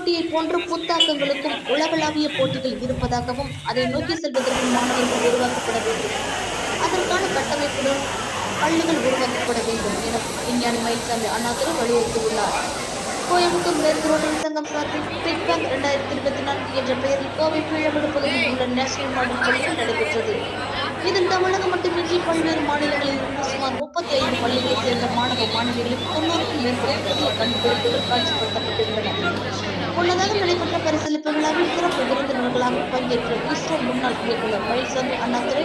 போட்டியை போன்ற புத்தாக்கங்களுக்கும் உலகளாவிய போட்டிகள் இருப்பதாகவும் அதை நோக்கி செல்வதற்கு மாணவர்கள் உருவாக்கப்பட வேண்டும். அதற்கான கட்டமைப்புடன் பள்ளிகள் உருவாக்கப்பட வேண்டும் என விஞ்ஞானி மயில்சாமி அண்ணாதுரை வலியுறுத்தியுள்ளார். கோயம்புத்தூர் மேற்கு ரோட்டரி சங்கம் சார்பில் பிக் பேங் இரண்டாயிரத்தி இருபத்தி நான்கு என்ற பெயரில் கோவை கீழமடு பகுதியில் உள்ள நேஷனல் மாடல் பள்ளியில் நடைபெற்றது. தமிழகம் மட்டுமின்றி பல்வேறு மாநிலங்களில் இருந்து சுமார் முப்பத்தி ஐந்து பள்ளிகளைச் சேர்ந்த மாணவ மாணவிகளுக்கு தொண்ணூறுக்கும் மேற்பட்ட புதிய கண்டுபிடிப்புகள் காட்சிப்படுத்தப்பட்டிருந்தன. முன்னதாக நடைபெற்ற பரிசீலிப்பு விழாவில் சிறப்பு விருந்தினர்களாக பங்கேற்ற இஸ்ரோ முன்னாள் இயக்குநர் மயில்சாமி அண்ணாதுரை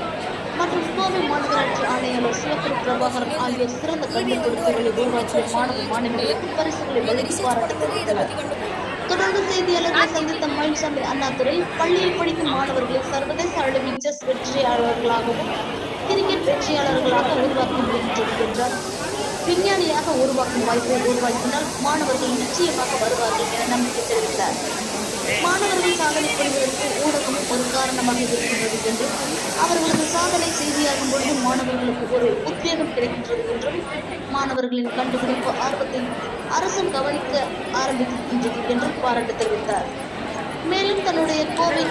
மற்றும் கோவை மாநகராட்சி ஆணையாளர் சிவகுரு பிரபாகரன் ஆகியோர் சிறந்த கண்டுபிடிப்புகளை உருவாக்கிய மாணவ மாணவிகளுக்கு பரிசுகளை வழங்கி பாராட்டு தெரிவித்தனர். தொடர்ந்து செய்தியாளர்களை சந்தித்த மயில்சாமி அண்ணாதுரை பள்ளியில் படிக்கும் மாணவர்களை சர்வதேச அளவில் செஸ் வெற்றியாளர்களாகவும் கிரிக்கெட் வெற்றியாளர்களாக உருவாக்க முடியும் என்றார் விஞ்ஞானியாக உருவாக்கும் வாய்ப்பை உருவாக்கினால் மாணவர்கள் நிச்சயமாக வருவார்கள் என நம்பிக்கை தெரிவித்தார். மாணவர்கள் சாதனை புரிவதற்கு ஊடகம் ஒரு காரணமாக இருக்கின்றது என்று அவர்களது சாதனை செய்தியாகும் போது மாணவர்களுக்கு ஒரு உத்வேகம் கிடைக்கின்றது என்றும் மாணவர்களின் கண்டுபிடிப்பு ஆர்வத்தை அரசும் கவனிக்க ஆரம்பிக்கின்றது என்றும் பாராட்டு தெரிவித்தார். மேலும் தன்னுடைய கோவை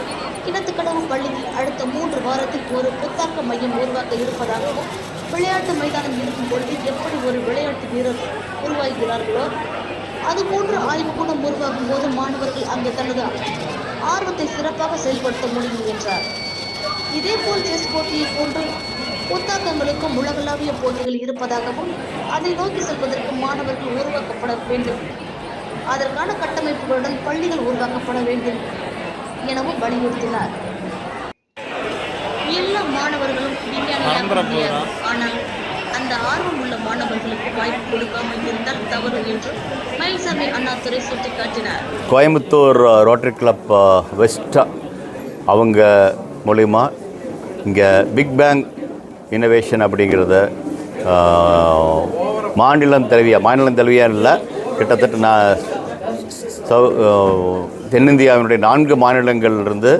கிணத்துக்கடவு பள்ளியில் அடுத்த மூன்று வாரத்தில் ஒரு புத்தாக்க மையம் உருவாக்க இருப்பதாகவும் விளையாட்டு மைதானம் இருக்கும் பொழுது எப்படி ஒரு விளையாட்டு வீரர் உருவாகிறார்களோ அதுபோன்று ஆய்வுக்கூடம் உருவாகும் போது மாணவர்கள் அங்கு தனது ஆர்வத்தை சிறப்பாக செயல்படுத்த முடியும் என்றார். இதேபோல் செஸ் போட்டியை போன்று புத்தாக்கங்களுக்கும் உலகளாவிய போட்டிகள் இருப்பதாகவும் அதை நோக்கி செல்வதற்கு மாணவர்கள் உருவாக்கப்பட வேண்டும். அதற்கான கட்டமைப்புகளுடன் பள்ளிகள் உருவாக்கப்பட வேண்டும் எனவும் வலியுறுத்தினார். எல்லா மாணவர்களும் விஞ்ஞானியாக ஆனால் அந்த ஆர்வம் உள்ள மாணவர்களுக்கு வாய்ப்பு கொடுக்காமல் இருந்தால் தவறு என்றும் மயில்சாமி அண்ணாதுரை சுட்டிக்காட்டினார். கோயம்புத்தூர் ரோட்டரி கிளப் வெஸ்ட் அவங்க மூலிமா இங்கே பிக் பேங் இன்னோவேஷன் அப்படிங்கிறத மாநிலம் தழுவிய மாநிலம் தழுவியா இல்லை கிட்டத்தட்ட நான் சௌ தென்னிந்தியாவினுடைய நான்கு மாநிலங்களிலிருந்து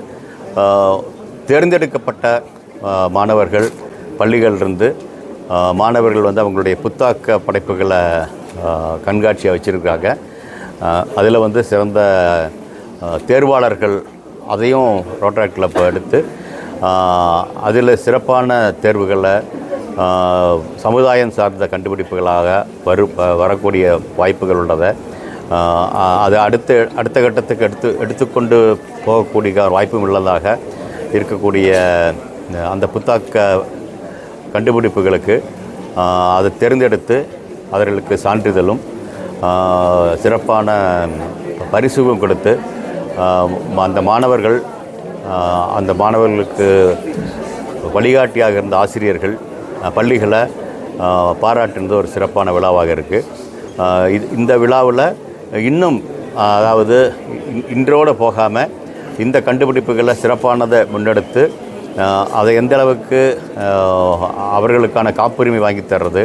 தேர்ந்தெடுக்கப்பட்ட மாணவர்கள் பள்ளிகளிலிருந்து மாணவர்கள் வந்து அவங்களுடைய புத்தாக்க படைப்புகளை கண்காட்சியாக வச்சுருக்காங்க அதில் வந்து சிறந்த தேர்வாளர்கள் அதையும் ரோட்டரி கிளப் எடுத்து அதில் சிறப்பான தேர்வுகளை சமுதாயம் சார்ந்த கண்டுபிடிப்புகளாக வரு வரக்கூடிய வாய்ப்புகள் உள்ளதை அது அடுத்த அடுத்த கட்டத்துக்கு எடுத்து எடுத்துக்கொண்டு போகக்கூடிய வாய்ப்பும் உள்ளதாக இருக்கக்கூடிய அந்த புத்தாக்க கண்டுபிடிப்புகளுக்கு அதை தேர்ந்தெடுத்து அவர்களுக்கு சான்றிதழும் சிறப்பான பரிசுகளும் கொடுத்து அந்த மாணவர்கள் அந்த மாணவர்களுக்கு வழிகாட்டியாக இருந்த ஆசிரியர்கள் பள்ளிகளை பாராட்டினது ஒரு சிறப்பான விழாவாக இருக்குது இது இந்த விழாவில் இன்னும் அதாவது இன்றோடு போகாமல் இந்த கண்டுபிடிப்புகளை சிறப்பானதை முன்னெடுத்து அதை எந்த அளவுக்கு அவர்களுக்கான காப்புரிமை வாங்கி தர்றது